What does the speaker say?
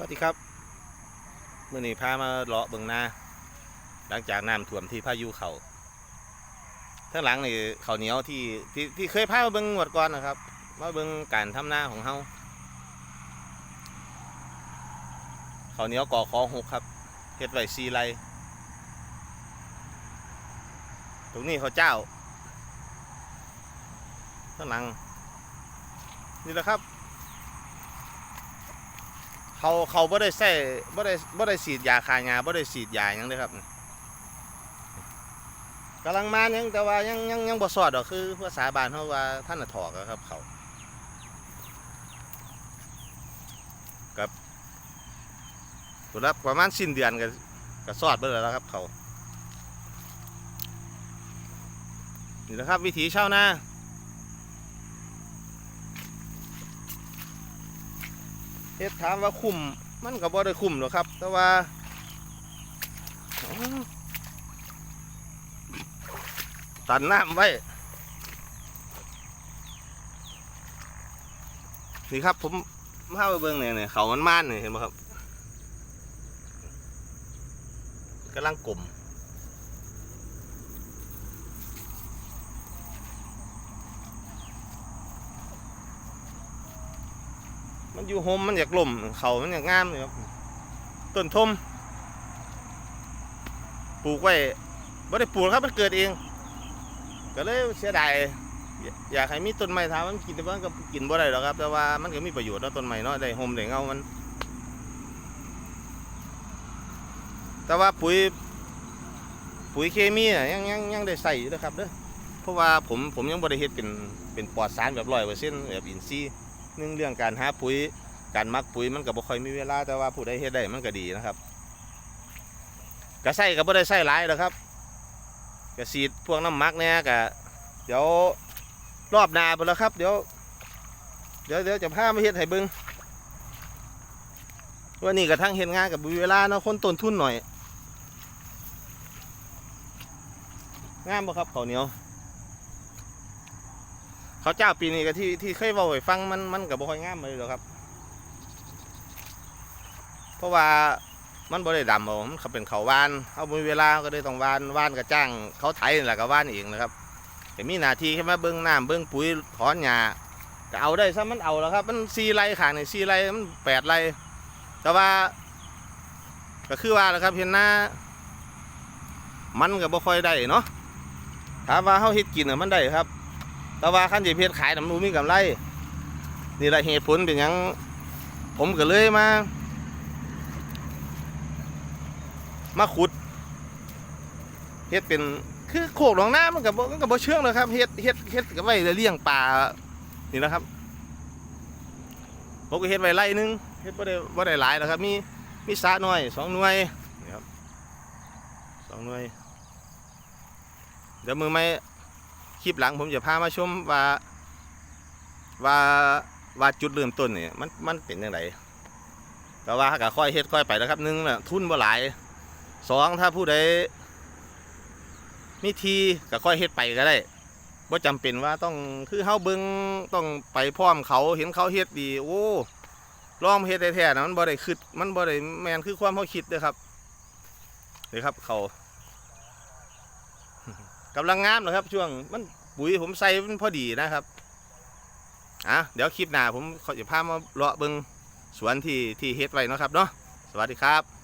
วัสดีครับเมื่อนี้พามาเลาะเบิงนาหลังจากน้ำท่วมที่พายุเขาข้างหลังนี่เขาเหนียวที่ที่ที่เคยพามาเบิงงวดก่อนนะครับมาเบิงการทำหน้าของเฮาเขาเหนียวก่อคอหกครับเฮ็ดไว้ซีไรตรงนี้เขาเจ้าข้างหลังนี่แหละครับ เขาเขาบ่ได้ใส่บ่ได้บ่ได้ฉีดยาคายาบ่ได้ฉีดยาหยังเลยครับกำลังมายังแต่ว่ายังยังยังบ่สอดดอกคือภาษาบานเขาว่าท่านถอกครับเขากับสุดแล้วประมาณสิ้นเดือนก็ก็สอดเบิดแล้วครับเขานี่แหละครับวิถีชาวนา เฮ็ดถามว่าคุ้มมันก็บ่ได้คุ้มหรอกครับ แต่ว่าตันน้ำไว้นี่ครับผมพาไปเบิ่งเนี่ยเนี่ยเขามันม่านเนี่ยเห็นไหมครับกำลังกลม อยู่โฮมมันอยากล่มเขามันอยากงามเลยครับต้นทมปลูกไว้ไม่ได้ปลูกครับมันเกิดเอง ก็เลยเสียดายอยากให้มีต้นไม้ทามันกินแต่ว่าก็กินบ่ได้หรอกครับ แต่ว่ามันก็มีประโยชน์เนาะต้นไม้เนาะได้โฮมได้เงามัน แต่ว่าปุ๋ยปุ๋ยเคมีน่ะยังยังยังได้ใส่อยู่นะครับเด้อเพราะว่าผมผมยังบ่ได้เฮ็ดเป็นเป็นปลอดสารแบบร้อยเปอร์เซ็นต์แบบอินทรีย์ หนึ่งเรื่องการหาปุ๋ย การมักปุ๋ยมันก็บ่ค่อยมีเวลาแต่ว่าผู้ใดเฮ็ดได้มันก็ดีนะครับก็ใส่ก็บ่ได้ใส่หลายหรอกครับก็สีดพวกน้ำมักเนี่ยก็เดี๋ยวรอบนาไปแล้วครับ เดี๋ยว เดี๋ยวเดี๋ยวจะพามาเฮ็ดให้เบิ่งว่านี่ก็ทั้งเฮ็ดงานกับมีเวลาเนาะคนต้นทุนหน่อยงามบ่ครับข้าวเหนียว ขาเจ้าปีนี้ก็ที่ที่เคยเว้าให้ฟังมันมันก็บ่ค่อยงามเลยหรอกครับ เพราะว่ามันบ่ได้ดำเอามันเขาเป็นเขาวานเอามีเวลาก็เลยต้องวานวานก็จ้าง เขาไถนี่แหละก็วานเองนะครับแต่มีหน้าที่แค่มาเบิ้งน้ำเบิ้งปุ๋ยถอนหญ้าก็เอาได้ซะมันเอาแล้วครับ มันสี่ไร่ขางนี่สี่ไรมันแปดไรแต่ว่า ก็คือว่าแหละครับเห็นหน้ามันก็บ่ค่อยได้เนาะถามว่าเฮาเฮ็ดกินน่ะมันได้ครับ แต่ว่าคันสิเฮ็ดขายน่ะมันบ่มีกำไรนี่แหละเหตุผลเป็นหยังผมก็เลยมา มาขุดเฮ็ดเป็นคือโขกหนองน้ำมันกับมันกับบ่เชื่องเลยครับเฮ็ดเฮ็ดเฮ็ดกับไว้เลี้ยงปลานี่นะครับผมก็เฮ็ดไว้ไร่นึงเฮ็ดบ่ได้บ่ได้หลายแล้วครับ มีมีสระน้อยสองหน่วยนี่ครับสองหน่วยเดี๋ยวมือไม่ คลิปหลังผมจะพามาชมว่าว่าว่าจุดเริ่มต้นเนี่ยมันมันเป็นยังไงแต่ว่าก็ค่อยเฮ็ดค่อยไปนะครับหนึ่งน่ะทุนบ่หลายสองถ้าผู้ใดมีทีก็ค่อยเฮ็ดไปก็ได้ว่าจำเป็นว่าต้องคือเฮาเบิงต้องไปพร้อมเขาเห็นเขาเฮ็ดดี โอ้ลองเฮ็ดแท้ๆนะมันบ่ได้คิดมันบ่ได้แมนคือความเฮาคิดเด้อครับนี่ครับเขา กำลังงามนะครับ ช่วงมันปุ๋ยผมใส่มันพอดีนะครับอะเดี๋ยวคลิปหน้าผมขอจะพามาเลาะเบิงสวนที่ที่เฮ็ดไว้เนาะครับเนาะสวัสดีครับ